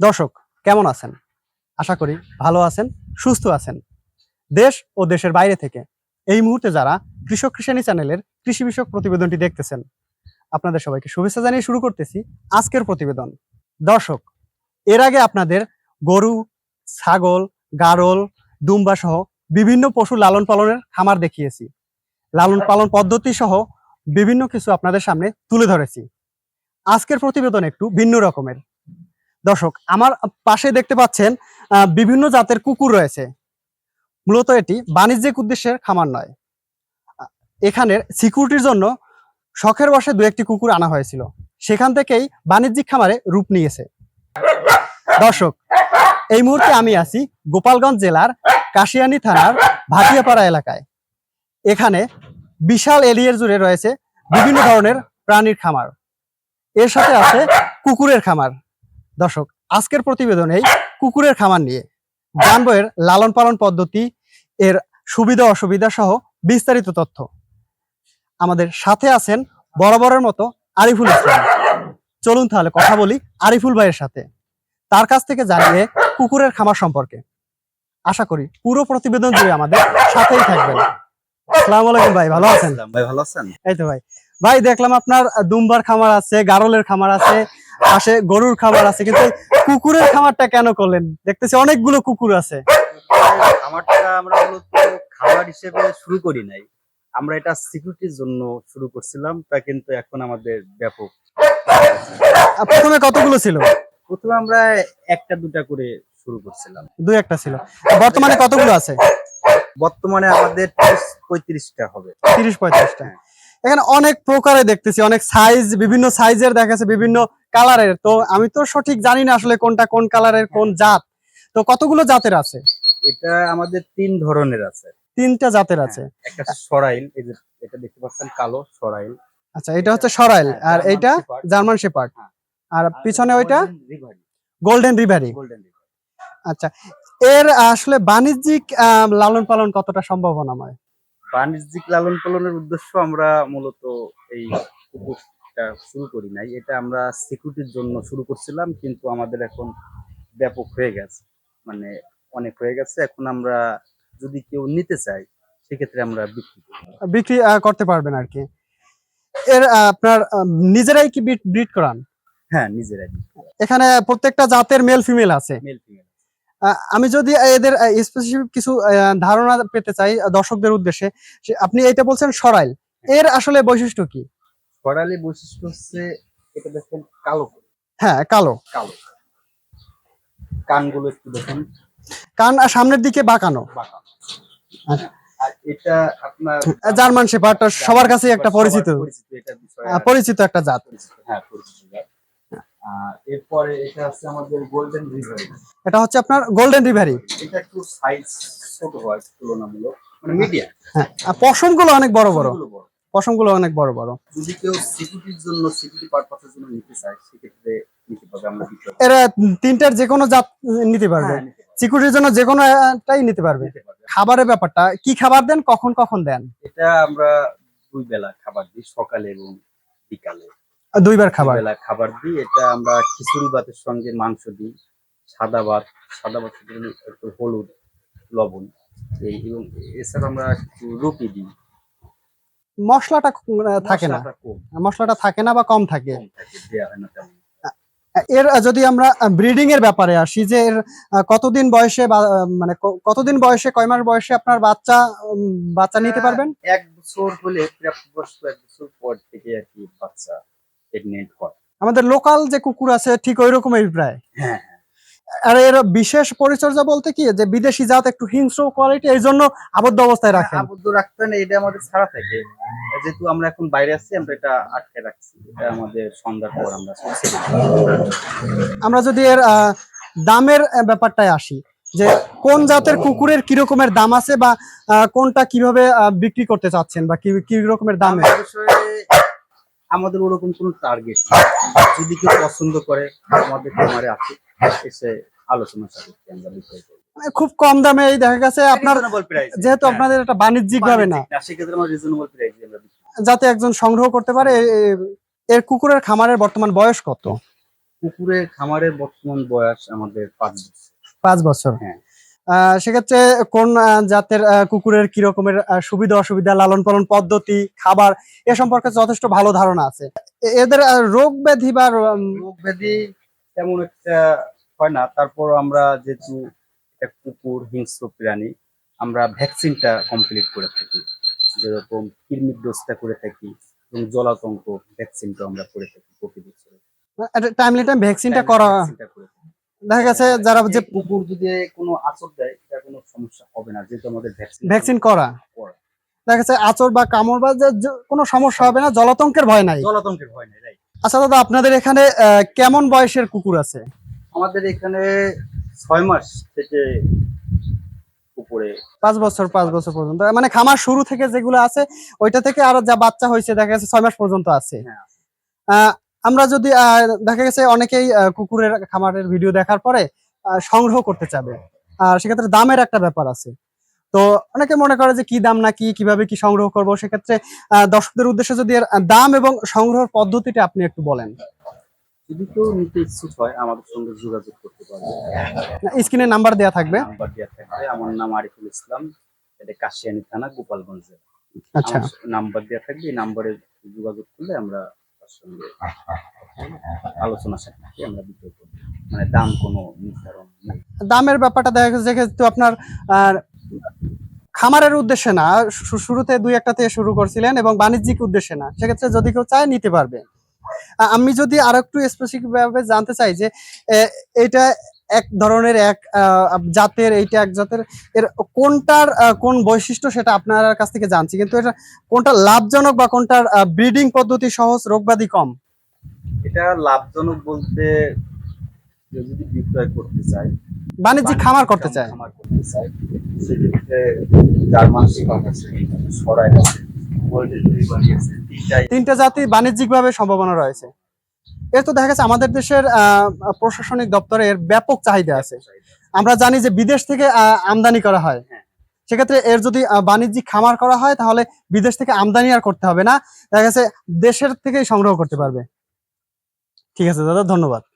দর্শক, কেমন আছেন? আশা করি ভালো আছেন, সুস্থ আছেন। দেশ ও দেশের বাইরে থেকে এই মুহূর্তে যারা কৃষক কৃষাণী চ্যানেলের কৃষি বিষয়ক প্রতিবেদনটি দেখতেছেন, আপনাদের সবাইকে শুভেচ্ছা জানিয়ে শুরু করতেছি আজকের প্রতিবেদন। দর্শক, এর আগে আপনাদের গরু, ছাগল, গারল দুম্বা সহ বিভিন্ন পশু লালন পালনের খামার দেখিয়েছি। লালন পালন পদ্ধতি সহ বিভিন্ন কিছু আপনাদের সামনে তুলে ধরেছি। আজকের প্রতিবেদন একটু ভিন্ন রকমের। দর্শক, আমার পাশে দেখতে পাচ্ছেন বিভিন্ন জাতের কুকুর রয়েছে। মূলত এটি বাণিজ্যিক উদ্দেশ্যের খামার নয়। এখানের সিকিউরিটির জন্য শখের বসে দু একটি কুকুর আনা হয়েছিল। সেখান থেকেই বাণিজ্যিক খামারে রূপ নিয়েছে। দর্শক, এই মুহূর্তে আমি আছি গোপালগঞ্জ জেলার কাশিয়ানী থানার ভাটিয়াপাড়া এলাকায়। এখানে বিশাল এরিয়ার জুড়ে রয়েছে বিভিন্ন ধরনের প্রাণীর খামার। এর সাথে আছে কুকুরের খামার। দর্শক আজকের প্রতিবেদনেই কুকুরের খামার নিয়ে। জানব এর লালন পালন পদ্ধতি এর সুবিধা অসুবিধা সহ বিস্তারিত তথ্য। আমাদের সাথে আছেন বরাবরের মতো আরিফুল ইসলাম। চলুন তাহলে কথা বলি আরিফুল ভাইয়ের সাথে। তার কাছ থেকে জানিয়ে কুকুরের খামার সম্পর্কে। আশা করি পুরো প্রতিবেদন জুড়ে আমাদের সাথেই থাকবেন। আসসালামু আলাইকুম ভাই ভালো আছেন? ভাই ভালো আছেন? এই তো ভাই। ভাই দেখলাম আপনার দুম্বার খামার আছে গারলের খামার আছে পাশে গরুর খাবার আছে কিন্তু কুকুরের খামারটা কেন করলেন? দেখতেছি অনেকগুলো কুকুর আছে। খামারটা আমরা মূলত খাবার হিসেবে শুরু করি নাই। আমরা এটা সিকিউরিটির জন্য শুরু করছিলাম তা কিন্তু এখন আমাদের ব্যাপক। প্রথমে কতগুলো ছিল? প্রথমে আমরা একটা দুটা করে শুরু করছিলাম। দুই একটা ছিল। বর্তমানে কতগুলো আছে? বর্তমানে আমাদের পঁয়ত্রিশটা হবে। তিরিশ পঁয়ত্রিশটা। এখানে অনেক প্রকারে দেখতেছি অনেক সাইজ বিভিন্ন সাইজের দেখা যাচ্ছে বিভিন্ন কালারের তো আমি তো সঠিক জানি না আসলে কোনটা কোন কালারের কোন জাত। তো কতগুলো জাতের আছে? এটা আমাদের তিন ধরনের আছে। তিনটা জাতের আছে। একটা সরাইল এই যে এটা দেখতে পাচ্ছেন কালো সরাইল। আচ্ছা এটা হচ্ছে সরাইল হ্যাঁ, আর এইটা জার্মান শেপার্ড। হ্যাঁ। আর পিছনে ওইটা? গোল্ডেন রিভারি আচ্ছা এর আসলে বাণিজ্যিক লালন পালন কতটা সম্ভাবনাময় বাণিজ্যিক লালন পালনের উদ্দেশ্য আমরা মূলত এই কুকুরটা শুরু করি নাই। এটা আমরা সিকিউরিটির জন্য শুরু করছিলাম কিন্তু আমাদের এখন ব্যাপক হয়ে গেছে। মানে অনেক হয়ে গেছে। এখন আমরা যদি কেউ নিতে চাই সেক্ষেত্রে আমরা বিক্রি বিক্রি করতে পারবেন আর কি। এর আপনার নিজেরাই কি ব্রিড করান? হ্যাঁ নিজেরাই এখানে প্রত্যেকটা জাতের মেল ফিমেল আছে? মেল ফিমেল আমি যদি এদের স্পেসিফিক কিছু ধারণা পেতে চাই দর্শকদের উদ্দেশ্যে আপনি এটা বলছেন সরাইল। এর আসলে বৈশিষ্ট্য কি? সরালি বৈশিষ্ট্য হচ্ছে এটা দেখেন কালো হ্যাঁ কালো। কালো। কানগুলো একটু দেখেন। কান আর সামনের দিকে বাঁকানো। বাঁকা আচ্ছা। এটা আপনার জার্মান শেপার্ড সবার কাছে একটা পরিচিত। পরিচিত একটা জাত। হ্যাঁ পরিচিত জাত। এরপরে এটা হচ্ছে আমাদের গোল্ডেন রিভার এটা হচ্ছে আপনার গোল্ডেন রিভারি এটা একটু সাইজ ছোট হয় তুলনামূলক। মানে মিডিয়াম হ্যাঁ আর পশমগুলো অনেক বড় বড়। পশমগুলো অনেক বড় বড়। যদি কেউ সিকিউরিটির জন্য সিকিউরিটি পারপাসের জন্য নিতে চায় সেক্ষেত্রে নিতে পারবে আমরা এরা তিনটার যে কোনো জাত নিতে পারবে। হ্যাঁ, সিকিউরিটির জন্য যে কোনোটাই নিতে পারবে। নিতে পারবে। খাবারের ব্যাপারটা কি খাবার দেন কখন কখন দেন? এটা আমরা দুই বেলা খাবার দিই সকালে এবং বিকালে। দুইবার খাবার। খাবার দিই এটা আমরা খিচুড়ি ভাতের সঙ্গে মাংস দিই সাদা ভাত সাদা ভাত একটু হলুদ লবণ এই এবং এছাড়া আমরা একটু রুটি দিই। মশলাটা আহ, থাকে না। মশলাটা থাকে না বা কম থাকে। এর যদি আমরা ব্রিডিং এর ব্যাপারে আসি যে এর কতদিন বয়সে মানে কতদিন বয়সে কয় মাস বয়সে আপনার বাচ্চা বাচ্চা নিতে পারবেন? এক বছর হলে প্রাপ্তবয়স্ক এক বছর পর থেকে আর কি বাচ্চা প্রেগনেন্ট হয়। আমাদের লোকাল যে কুকুর আছে ঠিক ওই রকমই প্রায়। হ্যাঁ আর এর বিশেষ পরিচর্যা বলতে কি যে বিদেশি জাত একটু হিংস্র কোয়ালিটি এই জন্য আবদ্ধ অবস্থায় রাখেন। আবদ্ধ রাখতে না এটা আমাদের ছাড়া থাকে। যেহেতু আমরা এখন বাইরে আছি আমরা এটা আটকে রাখছি। এটা আমাদের সন্ধ্যার পর আমরা আমরা যদি এর আহ, দামের ব্যাপারটায় আসি যে কোন জাতের কুকুরের কি রকমের দাম আছে বা কোনটা কীভাবে বিক্রি করতে চাচ্ছেন বা কি কি রকমের দামে আমাদের ওরকম কোনো টার্গেট যদি কেউ পছন্দ করে আমাদের খামারে আছে এসে আলোচনা সাপেক্ষে আমরা বিক্রয় করব। মানে খুব কম দামে এই দেখা গেছে আপনার যেহেতু হ্যাঁ, আপনাদের এটা বাণিজ্যিক ভাবে না সেক্ষেত্রে আমরা রিজনেবল প্রাইস করি। যাতে একজন সংগ্রহ করতে পারে এর কুকুরের খামারের বর্তমান বয়স কত? কুকুরের খামারের বর্তমান বয়স আমাদের পাঁচ বছর। পাঁচ বছর। হ্যাঁ। সেক্ষেত্রে কোন জাতের কুকুরের কি রকমের সুবিধা অসুবিধা লালন পালন পদ্ধতি খাবার এ সম্পর্কে যথেষ্ট ভালো ধারণা আছে। এদের রোগ ব্যাধি বা রোগ ব্যাধি তেমন একটা হয় না। তারপর আমরা যেহেতু কুকুর হিংস্র প্রাণী আমরা ভ্যাকসিনটা কমপ্লিট করে থাকি। যেরকম কৃমির ডোজটা করে থাকি এবং জলাতঙ্ক ভ্যাকসিনটা আমরা করে থাকি প্রতি বছর টাইমলি টাইম ভ্যাকসিনটা করা। দেখা গেছে যারা যে কুকুর যদি কোনো আচর দেয় এটা কোনো সমস্যা হবে না যেহেতু আমাদের ভ্যাকসিন ভ্যাকসিন করা। দেখা গেছে আচর বা কামড় বা কোনো সমস্যা হবে না জলাতঙ্কের ভয় নাই। জলাতঙ্কের ভয় নেই রাইট আচ্ছা দাদা আপনাদের এখানে কেমন বয়সের কুকুর আছে? আমাদের এখানে ছয় মাস থেকে উপরে। পাঁচ বছর পাঁচ বছর পর্যন্ত। মানে খামার শুরু থেকে যেগুলো আছে ওইটা থেকে আরও যা বাচ্চা হয়েছে দেখা গেছে ছয় মাস পর্যন্ত আছে। হ্যাঁ। আমরা যদি দেখা গেছে অনেকেই কুকুরের খামারের ভিডিও দেখার পরে সংগ্রহ করতে চাবে। আর সেক্ষেত্রে দামের একটা ব্যাপার আছে। তো অনেকে মনে করে যে কি দাম না কি কীভাবে কি সংগ্রহ করব? সেক্ষেত্রে দর্শকদের উদ্দেশ্যে যদি দাম এবং সংগ্রহের পদ্ধতিটা আপনি একটু বলেন। যদি কেউ নিতে ইচ্ছুক হয় আমাদের সঙ্গে যোগাযোগ করতে পারবে। স্ক্রিনে নাম্বার দেওয়া থাকবে। নাম্বার দেওয়া থাকবে। আমার নাম আরিফুল ইসলাম। এটা কাশিয়ানি থানা গোপালগঞ্জ। আচ্ছা। নাম্বার দেওয়া থাকবে। এই নাম্বারে যোগাযোগ করলে আমরা মানে দাম কোনো দামের ব্যাপারটা দেখা গেছে যেহেতু আপনার খামারের উদ্দেশ্যে না শুরুতে দুই একটা থেকে শুরু করছিলেন এবং বাণিজ্যিক উদ্দেশ্যে না, সেক্ষেত্রে যদি কেউ চায় নিতে পারবে। আমি যদি আরও একটু স্পেসিফিক ভাবে জানতে চাই যে এটা এক ধরনের এক জাতের এইটা এক জাতের এর কোনটার কোন বৈশিষ্ট্য সেটা আপনার কাছ থেকে জানছি কিন্তু এটা কোনটা লাভজনক বা কোনটার ব্রিডিং পদ্ধতি সহজ রোগবাদী কম? এটা লাভজনক বলতে যদি বিক্রয় করতে চায় বাণিজ্যিক খামার করতে চায়? খামার করতে চায় সেক্ষেত্রে জার্মান আছে সরাই আছে তিনটা জাতি বাণিজ্যিক ভাবে সম্ভাবনা রয়েছে। এর তো দেখা গেছে আমাদের দেশের আহ, প্রশাসনিক দপ্তরের এর ব্যাপক চাহিদা আছে। আমরা জানি যে বিদেশ থেকে আহ, আমদানি করা হয়। হ্যাঁ। সেক্ষেত্রে এর যদি বাণিজ্যিক খামার করা হয় তাহলে বিদেশ থেকে আমদানি আর করতে হবে না। দেখা গেছে দেশের থেকেই সংগ্রহ করতে পারবে। ঠিক আছে দাদা ধন্যবাদ।